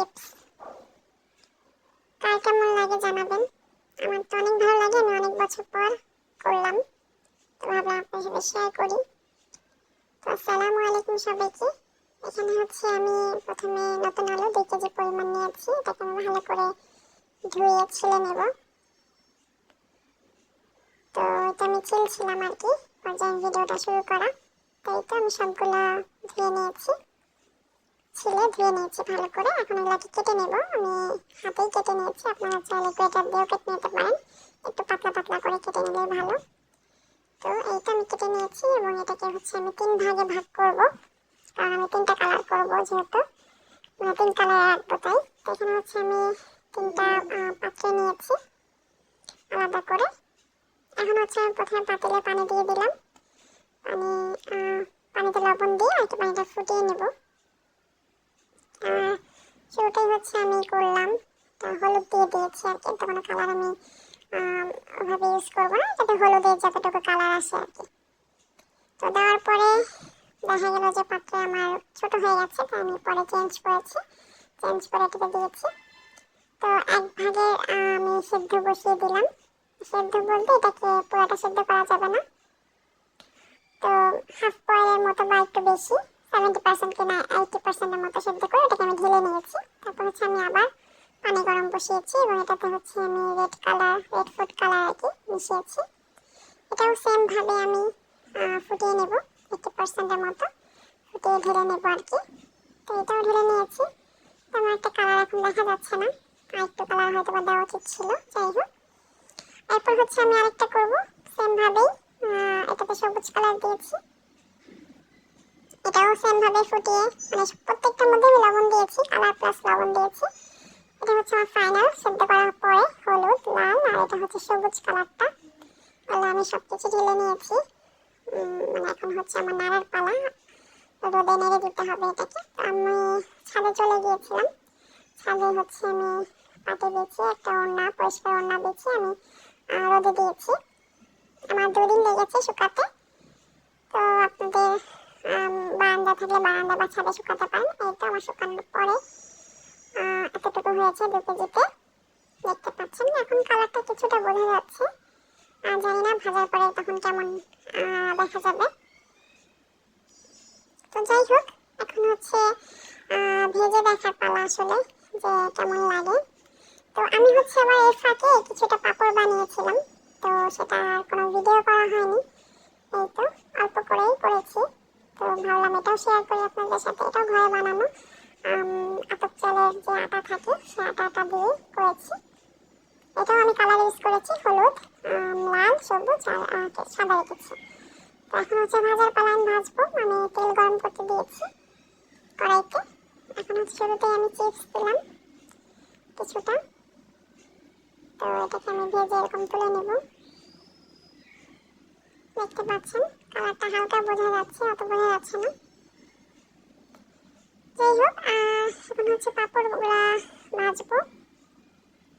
Chips কার কেমন লাগে জানাবেন? আমার তো অনেক ভালো লাগে, আমি অনেক বছর পর করলাম। তো ভাবলাম আপনার সাথে শেয়ার করি। তো আলাইকুম সবাইকে। এখানে হচ্ছে আমি প্রথমে নতুন আলু দুই কেজি পরিমাণ নিয়েছি। এটাকে আমি ভালো করে ধুয়ে ছিলে নেব। তো এটা আমি ছিলছিলাম আর কি। পর্যায়ে ভিডিওটা শুরু করা। তো তো আমি সবগুলো ধুয়ে নিয়েছি। ছিলে, ধুয়ে নিয়েছি ভালো করে। এখন এগুলোকে কেটে নেব। আমি হাতেই কেটে নিয়েছি। আপনারা চাইলে গ্রেটার দিয়েও কেটে নিতে পারেন। একটু পাতলা পাতলা করে কেটে নিলেই ভালো। তো এইটা আমি কেটে নিয়েছি এবং এটাকে হচ্ছে আমি তিন ভাগে ভাগ করব। কারণ আমি তিনটা কালার করব যেহেতু। মানে তিন কালার রাখব তাই। তো এখানে হচ্ছে আমি তিনটা পাত্রে নিয়েছি আলাদা করে। এখন হচ্ছে আমি প্রথমে পাতিলে পানি দিয়ে দিলাম। পানি পানিতে লবণ দিয়ে একটু পানিটা ফুটিয়ে নেব। শুরুটাই হচ্ছে আমি করলাম। তো হলুদ দিয়ে দিয়েছি আর কি কোনো কালার আমি ওভাবে ইউজ করব না, যাতে হলুদের যতটুকু কালার আসে আর কি। তো দেওয়ার পরে দেখা গেল যে পাত্রে আমার ছোট হয়ে গেছে, তাই আমি পরে চেঞ্জ করেছি। চেঞ্জ করে এটাকে দিয়েছি। তো এক ভাগে আমি সেদ্ধ বসিয়ে দিলাম। সেদ্ধ বলতে এটাকে পুরোটা সেদ্ধ করা যাবে না। তো হাফ বয়েলের মতো বা একটু বেশি। সেভেন্টি পার্সেন্ট কিনা এইটি পার্সেন্টের মতো সেদ্ধ করে এটাকে আমি ঢেলে নিয়েছি। তারপর হচ্ছে আমি আবার পানি গরম বসিয়েছি এবং এটাতে হচ্ছে আমি red colour red food colour আর কি মিশিয়েছি। এটাও সেম ভাবে আমি ফুটিয়ে নেব এইটি পার্সেন্টের মতো। ফুটিয়ে ঢেলে নেব আর কি। তো এটাও ঢেলে নিয়েছি। তেমন একটা কালার এখন দেখা যাচ্ছে না। আর একটু কালার হয়তো বা দেওয়া উচিত ছিল যাই হোক। এরপর হচ্ছে আমি আরেকটা করব। সেম ভাবেই আহ, এটাতে সবুজ কালার দিয়েছি। এটাও সেম ভাবে ফুটিয়ে মানে প্রত্যেকটার মধ্যে আমি লবণ দিয়েছি কালার প্লাস লবণ দিয়েছি। এটা হচ্ছে আমার ফাইনাল সেদ্ধ করার পরে হলুদ, লাল, আর এটা হচ্ছে সবুজ কালারটা। তাহলে আমি সব কিছু ঢেলে নিয়েছি। মানে এখন হচ্ছে আমার নাড়ার পালা। রোদে নেড়ে দিতে হবে এটাকে। আমি ছাদে চলে গিয়েছিলাম। ছাদে হচ্ছে আমি পাটে বেছে একটা ওড়না, পরিষ্কার ওড়না বেছে আমি রোদে দিয়েছি। আমার দুদিন লেগেছে শুকাতে তো আপনাদের আম, বারান্দা থাকলে বারান্দা বা ছাদে শুকাতে পারেন এই তো আমার শুকানোর পরে এতটুকু হয়েছে দু কেজিতে। দেখতে পাচ্ছেন এখন কালারটা কিছুটা বোঝা যাচ্ছে। আর জানি না ভাজার পরে তখন কেমন দেখা যাবে। তো যাই হোক, এখন হচ্ছে ভেজে দেখার পালা আসলে, যে কেমন লাগে। তো আমি হচ্ছে আবার এর ফাঁকে কিছুটা পাপড় বানিয়েছিলাম, তো সেটা আর কোনো ভিডিও করা হয়নি। এই তো, অল্প করেই করেছি। তো ভাবলাম এটাও শেয়ার করি আপনাদের সাথে। এটাও ঘরে বানানো। আতপ চালের যে আটা থাকে সে আটাটা দিয়ে করেছি। এটাও আমি কালার ইউজ করেছি, হলুদ লাল, সবুজ আর সাদা রেখেছি। তো এখন হচ্ছে ভাজার পালা আমি ভাজবো। আমি তেল গরম করতে দিয়েছি কড়াইতে। এখন হচ্ছে শুরুতেই আমি চিপস দিলাম কিছুটা। তো এটাকে আমি ভেজে এরকম তুলে নেব। দেখতে পাচ্ছেন? কালারটা হালকা বোঝা যাচ্ছে, অত বোঝা যাচ্ছে না। যাই হোক এখন হচ্ছে পাঁপড়গুলা ভাজবো।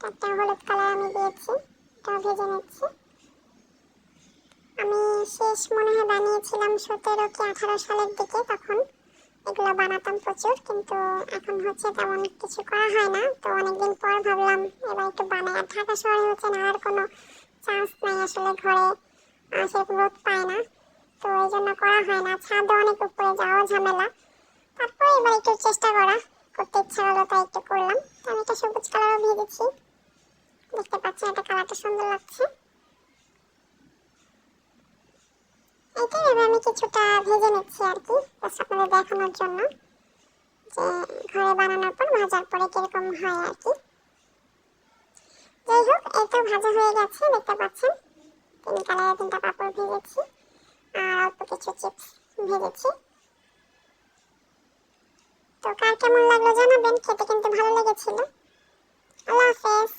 একটা হলুদ কালার আমি দিয়েছি এটা ভেজে নিচ্ছি। আমি শেষ মনে হয় বানিয়েছিলাম সতেরো কি আঠারো সালের দিকে, তখন এগুলো বানাতাম প্রচুর, কিন্তু এখন হচ্ছে তেমন কিছু করা হয় না। তো অনেকদিন পর ভাবলাম, এবার একটু বানাই। আর ঢাকা শহরে হচ্ছে নাড়ার কোনো চান্স নাই আসলে ঘরে সেরকম রোদ পায় না। তো এই জন্য করা হয় না। অনেক উপরে যাওয়া ঝামেলা। তারপরে এবার একটু চেষ্টা করা। করতে ইচ্ছা হলো তাই একটু করলাম। তো আমি এটা সবুজ কালারও ভেজেছি দেখতে পাচ্ছেন এটা কালারটা সুন্দর লাগছে। এটা এবার আমি কিছুটা ভেজে নিচ্ছি আর কি জাস্ট আপনাদের দেখানোর জন্য। যে ঘরে বানানোর পর ভাজার পরে কীরকম হয় আর কি। যাই হোক, এই তো ভাজা হয়ে গেছে, দেখতে পাচ্ছেন। তিন কালারের তিনটা পাপড় ভেজেছি। আর অল্প কিছু চিপস ভেজেছি। তো কার কেমন লাগল জানাবেন, খেতে কিন্তু ভালো লেগেছিল। আল্লাহ হাফেজ।